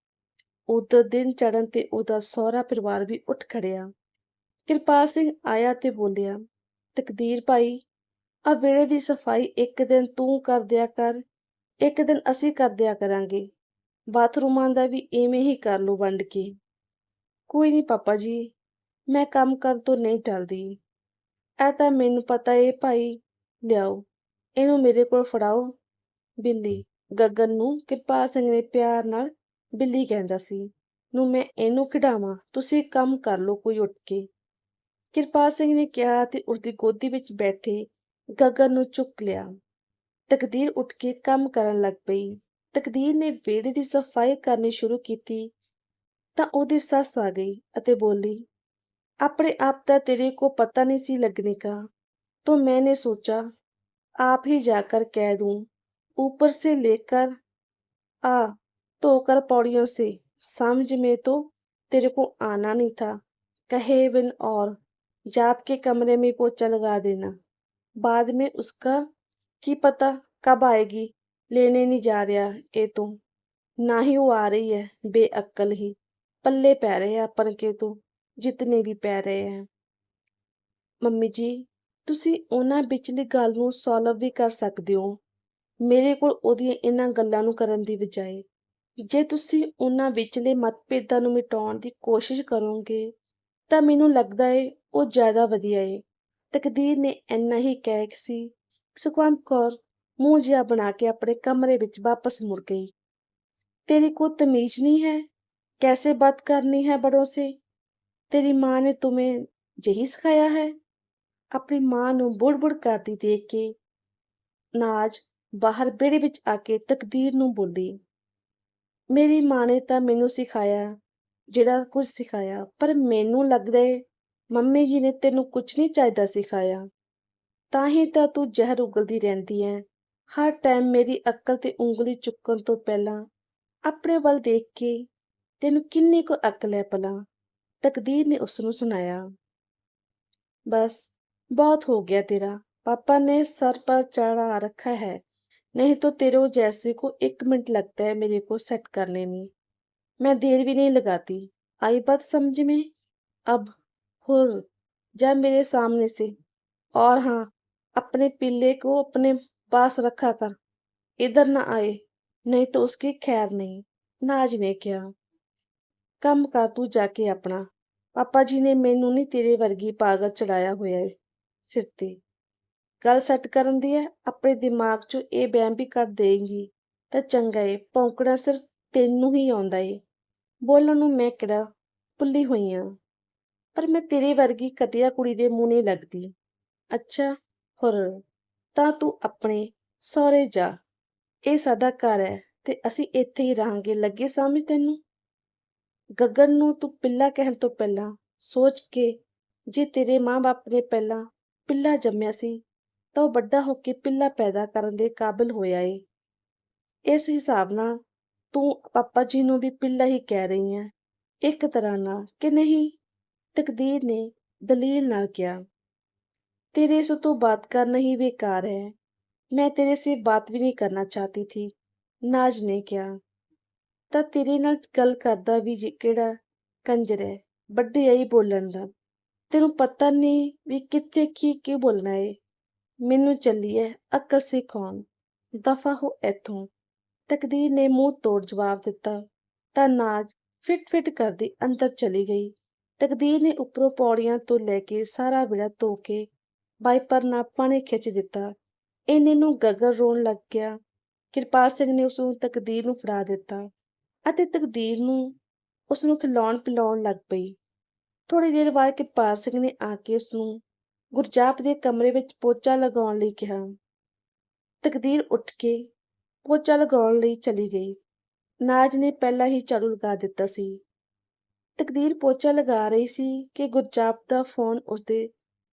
ਉਦੋਂ ਦਿਨ ਚੜ੍ਹਨ ਤੇ ਉਹਦਾ ਸਹੁਰਾ ਪਰਿਵਾਰ ਵੀ ਉੱਠ ਖੜਿਆ। ਕਿਰਪਾਲ ਸਿੰਘ ਆਇਆ ਤੇ ਬੋਲਿਆ, ਤਕਦੀਰ ਭਾਈ ਆ ਵਿਹੜੇ ਦੀ ਸਫ਼ਾਈ ਇੱਕ ਦਿਨ ਤੂੰ ਕਰ ਦਿਆ ਕਰ, ਇੱਕ ਦਿਨ ਅਸੀਂ ਕਰ ਦਿਆ ਕਰਾਂਗੇ। ਬਾਥਰੂਮਾਂ ਦਾ ਵੀ ਐਵੇਂ ਹੀ ਕਰ ਲਓ ਵੰਡ ਕੇ। ਕੋਈ ਨਹੀਂ ਪਾਪਾ ਜੀ ਮੈਂ ਕੰਮ ਕਰਨ ਤੋਂ ਨਹੀਂ ਟਲਦੀ। ਇਹ ਤਾਂ ਮੈਨੂੰ ਪਤਾ ਏ ਭਾਈ, ਲਿਆਓ, ਇਹਨੂੰ ਮੇਰੇ ਕੋਲ ਫੜਾਓ। ਬਿੱਲੀ ਗੱਗਨ ਨੂੰ ਕਿਰਪਾਲ ਸਿੰਘ ਨੇ ਪਿਆਰ ਨਾਲ ਬਿੱਲੀ ਕਹਿੰਦਾ ਸੀ, ਨੂੰ ਮੈਂ ਇਹਨੂੰ ਖਿਡਾਵਾਂ, ਤੁਸੀਂ ਕੰਮ ਕਰ ਲਓ ਕੋਈ ਉੱਠ ਕੇ। ਕਿਰਪਾਲ ਸਿੰਘ ਨੇ ਕਿਹਾ ਤੇ ਉਸਦੀ ਗੋਦੀ ਵਿੱਚ ਬੈਠੇ ਗਗਨ ਨੂੰ ਚੁੱਕ ਲਿਆ। ਤਕਦੀਰ ਉੱਠ ਕੇ ਕੰਮ ਕਰਨ ਲੱਗ ਪਈ। ਤਕਦੀਰ ਨੇ ਵਿਹੜੇ ਦੀ ਸਫ਼ਾਈ ਕਰਨੀ ਸ਼ੁਰੂ ਕੀਤੀ ਤਾਂ ਉਹਦੀ ਸੱਸ ਆ ਗਈ ਅਤੇ ਬੋਲੀ अपने आप का तेरे को पता नहीं सी लगने का। तो मैंने सोचा, आप ही जाकर कह दूँ, ऊपर से लेकर आ, धोकर तो पौड़ियों से। समझ में तो तेरे को आना नहीं था। कहे बिन और, जाप के कमरे में पोचा लगा देना। बाद में उसका की पता कब आएगी? लेने नहीं जा रहा ये तो ना ही वो आ रही है बेअक्ल ही। पल्ले पै रहे अपन के तो। ਜਿਤਨੇ ਵੀ ਪੈ ਰਹੇ ਹੈ। ਮੰਮੀ ਜੀ, ਤੁਸੀਂ ਉਹਨਾਂ ਵਿਚਲੀ ਗੱਲ ਨੂੰ ਸੋਲਵ ਵੀ ਕਰ ਸਕਦੇ ਹੋ। ਮੇਰੇ ਕੋਲ ਉਹਦੀਆਂ ਇਹਨਾਂ ਗੱਲਾਂ ਨੂੰ ਕਰਨ ਦੀ ਬਜਾਏ, ਜੇ ਤੁਸੀਂ ਉਹਨਾਂ ਵਿਚਲੇ ਮਤਭੇਦਾਂ ਨੂੰ ਮਿਟਾਉਣ ਦੀ ਕੋਸ਼ਿਸ਼ ਕਰੋਗੇ, ਤਾਂ ਮੈਨੂੰ ਲੱਗਦਾ ਏ ਉਹ ਜ਼ਿਆਦਾ ਵਧੀਆ ਏ। ਤਕਦੀਰ ਨੇ ਇੰਨਾ ਹੀ ਕਹਿ ਕੇ ਸੀ, ਸੁਖਵੰਤ ਕੌਰ, ਮੂੰਹ ਜਿਹਾ ਬਣਾ ਕੇ ਆਪਣੇ ਕਮਰੇ ਵਿੱਚ ਵਾਪਸ ਮੁੜ ਗਈ। ਤੇਰੀ ਕੋ ਤਮੀਜ਼ ਨਹੀਂ ਹੈ? ਕੈਸੇ ਬਾਤ ਕਰਨੀ ਹੈ ਬੜੋਂ ਸੇ? ਤੇਰੀ ਮਾਂ ਨੇ ਤੁਮੇ ਜਹੀ ਸਿਖਾਇਆ ਹੈ? ਆਪਣੀ ਮਾਂ ਨੂੰ ਬੁੜ ਬੁੜ ਕਰਦੀ ਦੇਖ ਕੇ ਨਾਜ ਬਾਹਰ ਬੇੜੇ ਵਿੱਚ ਆ ਕੇ ਤਕਦੀਰ ਨੂੰ ਬੋਲੀ, ਮੇਰੀ ਮਾਂ ਨੇ ਤਾਂ ਮੈਨੂੰ ਸਿਖਾਇਆ, ਜਿਹੜਾ ਕੁਝ ਸਿਖਾਇਆ, ਪਰ ਮੈਨੂੰ ਲੱਗਦਾ ਹੈ ਮੰਮੀ ਜੀ ਨੇ ਤੈਨੂੰ ਕੁਝ ਨਹੀਂ ਚਾਹੀਦਾ ਸਿਖਾਇਆ। ਤਾਂ ਹੀ ਤਾਂ ਤੂੰ ਜ਼ਹਿਰ ਉਗਲਦੀ ਰਹਿੰਦੀ ਹੈ ਹਰ ਟਾਈਮ ਮੇਰੀ ਅਕਲ ਤੇ ਉਂਗਲੀ ਚੁੱਕਣ ਤੋਂ ਪਹਿਲਾਂ ਆਪਣੇ ਵੱਲ ਦੇਖ ਕੇ ਤੈਨੂੰ ਕਿੰਨੀ ਕੋ ਅਕਲ ਹੈ ਭਲਾ। ਤਕਦੀਰ ਨੇ ਉਸ ਨੂੰ ਸੁਣਾਇਆ बस बहुत हो गया तेरा पापा ने सर पर चढ़ा रखा है नहीं तो तेरे जैसे को एक मिनट लगता है मेरे को सेट करने में मैं देर भी नहीं लगाती आई बात समझ में अब हुर जा मेरे सामने से और हाँ अपने पिल्ले को अपने पास रखा कर इधर ना आए नहीं तो उसकी खैर नहीं नाज ने कहा ਕੰਮ ਕਰ ਤੂੰ ਜਾ ਕੇ ਆਪਣਾ। ਪਾਪਾ ਜੀ ਨੇ ਮੈਨੂੰ ਨਹੀਂ ਤੇਰੇ ਵਰਗੀ ਪਾਗਲ ਚੜਾਇਆ ਹੋਇਆ ਏ, ਸਿਰ ਤੇ। ਗੱਲ ਸੈੱਟ ਕਰਨ ਦੀ ਹੈ ਆਪਣੇ ਦਿਮਾਗ 'ਚੋਂ ਇਹ ਵਹਿਮ ਵੀ ਕੱਢ ਦੇਂਗੀ ਤਾਂ ਚੰਗਾ ਏ, ਭੌਂਕਣਾ ਸਿਰਫ ਤੈਨੂੰ ਹੀ ਆਉਂਦਾ ਏ। ਬੋਲਣ ਨੂੰ ਮੈਂ ਕਿਹੜਾ ਭੁੱਲੀ ਹੋਈ ਆ। ਪਰ ਮੈਂ ਤੇਰੇ ਵਰਗੀ ਘਟੀਆ ਕੁੜੀ ਦੇ ਮੂੰਹ ਨਹੀਂ ਲੱਗਦੀ। ਅੱਛਾ, ਹੋਰ, ਤਾਂ ਤੂੰ ਆਪਣੇ ਸਹੁਰੇ ਜਾ। ਇਹ ਸਾਡਾ ਘਰ ਹੈ ਤੇ ਅਸੀਂ ਇੱਥੇ ਹੀ ਰਹਾਂਗੇ, ਲੱਗੇ ਸਮਝ ਤੈਨੂੰ? ਗਗਨ ਨੂੰ ਤੂੰ ਪਿੱਲਾ ਕਹਿਣ ਤੋਂ ਪਹਿਲਾਂ ਸੋਚ ਕੇ ਜੇ ਤੇਰੇ ਮਾਂ ਬਾਪ ਨੇ ਪਹਿਲਾਂ ਪਿੱਲਾ ਜੰਮਿਆ ਸੀ, ਤਾਂ ਉਹ ਵੱਡਾ ਹੋ ਕੇ ਪਿੱਲਾ ਪੈਦਾ ਕਰਨ ਦੇ ਕਾਬਿਲ ਹੋਇਆ ਏ। ਇਸ ਹਿਸਾਬ ਨਾਲ ਤੂੰ ਪਾਪਾ ਜੀ ਨੂੰ ਵੀ ਪਿੱਲਾ ਹੀ ਕਹਿ ਰਹੀ ਹੈ ਇੱਕ ਤਰ੍ਹਾਂ ਨਾਲ ਕਿ ਨਹੀਂ, ਤਕਦੀਰ ਨੇ ਦਲੀਲ ਨਾਲ ਕਿਹਾ, ਤੇਰੇ ਸੋ ਤੋਂ ਬਾਤ ਕਰਨਾ ਹੀ ਬੇਕਾਰ ਹੈ। ਮੈਂ ਤੇਰੇ ਸੇ ਬਾਤ ਵੀ ਨਹੀਂ ਕਰਨਾ ਚਾਹਤੀ ਥੀ। ਨਾਜ ਨੇ ਕਿਹਾ ਤਾਂ ਤੇਰੇ ਨਾਲ ਗੱਲ ਕਰਦਾ ਵੀ ਕਿਹੜਾ ਕੰਜਰ ਹੈ, ਵੱਡੇ ਆਈ ਬੋਲਣ ਦਾ। ਤੈਨੂੰ ਪਤਾ ਨਹੀਂ ਵੀ ਕਿੱਥੇ ਕੀ ਕੀ ਬੋਲਣਾ ਏ। ਮੈਨੂੰ ਚੱਲੀ ਐ, ਅਕਲ ਸਿਖਾਉਣ ਦਫਾ ਹੋ ਇੱਥੋਂ। ਤਕਦੀਰ ਨੇ ਮੂੰਹ ਤੋੜ ਜਵਾਬ ਦਿੱਤਾ। ਤਾਂ ਨਾਜ ਫਿਟ ਫਿਟ ਕਰਦੀ ਅੰਦਰ ਚਲੀ ਗਈ। ਤਕਦੀਰ ਨੇ ਉੱਪਰੋਂ ਪੌੜੀਆਂ ਤੋਂ ਲੈ ਕੇ ਸਾਰਾ ਵਿੜਾ ਧੋ ਕੇ ਵਾਈਪਰ ਨਾਲ ਪਾਣੀ ਖਿੱਚ ਦਿੱਤਾ। ਇਹਨੇ ਨੂੰ ਗਗਰ ਰੋਣ ਲੱਗ ਗਿਆ। ਕਿਰਪਾਲ ਸਿੰਘ ਨੇ ਉਸ ਨੂੰ ਤਕਦੀਰ ਨੂੰ ਫੜਾ ਦਿੱਤਾ। ਅਤੇ ਤਕਦੀਰ ਨੂੰ ਉਸ ਨੂੰ ਖਿਲਾਉਣ ਪਿਲਾਉਣ ਲੱਗ ਪਈ। ਥੋੜੀ ਦੇਰ ਬਾਅਦ ਕਿਰਪਾਲ ਸਿੰਘ ਨੇ ਆ ਕੇ ਉਸ ਨੂੰ ਗੁਰਜਾਪ ਦੇ ਕਮਰੇ ਵਿੱਚ ਪੋਚਾ ਲਗਾਉਣ ਲਈ ਕਿਹਾ। ਤਕਦੀਰ ਉੱਠ ਕੇ ਪੋਚਾ ਲਗਾਉਣ ਲਈ ਚਲੀ ਗਈ। ਨਾਜ ਨੇ ਪਹਿਲਾਂ ਹੀ ਝਾੜੂ ਲਗਾ ਦਿੱਤਾ ਸੀ। ਤਕਦੀਰ ਪੋਚਾ ਲਗਾ ਰਹੀ ਸੀ ਕਿ ਗੁਰਜਾਪ ਦਾ ਫੋਨ ਉਸਦੇ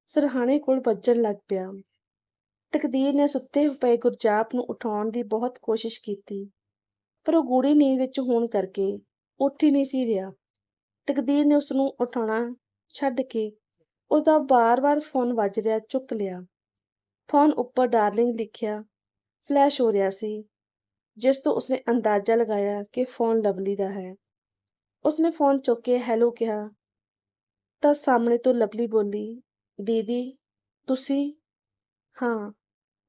ਸਰਹਾਣੇ ਕੋਲ ਵੱਜਣ ਲੱਗ ਪਿਆ। ਤਕਦੀਰ ਨੇ ਸੁੱਤੇ ਪਏ ਗੁਰਜਾਪ ਨੂੰ ਉਠਾਉਣ ਦੀ ਬਹੁਤ ਕੋਸ਼ਿਸ਼ ਕੀਤੀ। ਪਰ ਉਹ ਗੂੜੀ ਨੀਂਦ ਵਿੱਚ ਹੋਣ ਕਰਕੇ ਉੱਠ ਹੀ ਨਹੀਂ ਸੀ ਰਿਹਾ। ਤਕਦੀਰ ਨੇ ਉਸ ਨੂੰ ਉਠਾਉਣਾ ਛੱਡ ਕੇ ਉਸ ਦਾ ਬਾਰ-ਬਾਰ ਫੋਨ ਵੱਜ ਰਿਹਾ, ਚੁੱਕ ਲਿਆ। ਫੋਨ ਉੱਪਰ ਡਾਰਲਿੰਗ ਲਿਖਿਆ, ਫਲੈਸ਼ ਹੋ ਰਿਹਾ ਸੀ। ਜਿਸ ਤੋਂ ਉਸਨੇ ਅੰਦਾਜ਼ਾ ਲਗਾਇਆ ਕਿ ਫੋਨ ਲਵਲੀ ਦਾ ਹੈ। ਉਸਨੇ ਫੋਨ ਚੁੱਕ ਕੇ ਹੈਲੋ ਕਿਹਾ। ਤਾਂ ਸਾਹਮਣੇ ਤੋਂ ਲਵਲੀ ਬੋਲੀ, ਦੀਦੀ, ਤੁਸੀਂ? ਹਾਂ,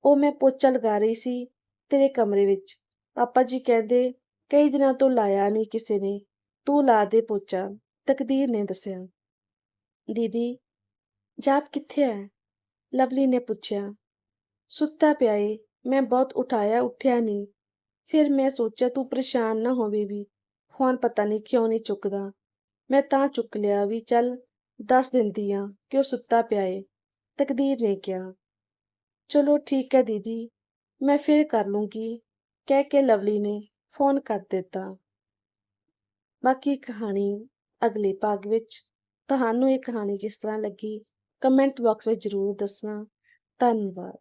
ਉਹ ਮੈਂ ਪੋਚਾ ਲਗਾ ਰਹੀ ਸੀ ਤੇਰੇ ਕਮਰੇ ਵਿੱਚ। ਪਾਪਾ ਜੀ ਕਹਿੰਦੇ, ਕਈ ਦਿਨਾਂ ਤੋਂ ਲਾਇਆ ਨਹੀਂ ਕਿਸੇ ਨੇ, ਤੂੰ ਲਾ ਦੇ ਪੋਚਾ, ਤਕਦੀਰ ਨੇ ਦੱਸਿਆ। ਦੀਦੀ, ਜਾਪ ਕਿੱਥੇ ਹੈ ਲਵਲੀ ਨੇ ਪੁੱਛਿਆ। ਸੁੱਤਾ ਪਿਆ ਏ, ਮੈਂ ਬਹੁਤ ਉਠਾਇਆ, ਉੱਠਿਆ ਨਹੀਂ ਫਿਰ ਮੈਂ ਸੋਚਿਆ ਤੂੰ ਪਰੇਸ਼ਾਨ ਨਾ ਹੋਵੇ ਵੀ ਫੋਨ ਪਤਾ ਨਹੀਂ ਕਿਉਂ ਨਹੀਂ ਚੁੱਕਦਾ। ਮੈਂ ਤਾਂ ਚੁੱਕ ਲਿਆ ਵੀ ਚੱਲ ਦੱਸ ਦਿੰਦੀ ਆ ਕਿ ਉਹ ਸੁੱਤਾ ਪਿਆ ਏ, ਤਕਦੀਰ ਨੇ ਕਿਹਾ। ਚਲੋ ਠੀਕ ਹੈ ਦੀਦੀ, ਮੈਂ ਫਿਰ ਕਰ ਲੂੰਗੀ। ਕਹਿ ਕੇ ਲਵਲੀ ਨੇ ਫੋਨ ਕਰ ਦਿੱਤਾ। ਬਾਕੀ ਕਹਾਣੀ ਅਗਲੇ ਭਾਗ ਵਿੱਚ। ਤੁਹਾਨੂੰ ਇਹ ਕਹਾਣੀ ਕਿਸ ਤਰ੍ਹਾਂ ਲੱਗੀ? ਕਮੈਂਟ ਬਾਕਸ ਵਿੱਚ ਜ਼ਰੂਰ ਦੱਸਣਾ। ਧੰਨਵਾਦ।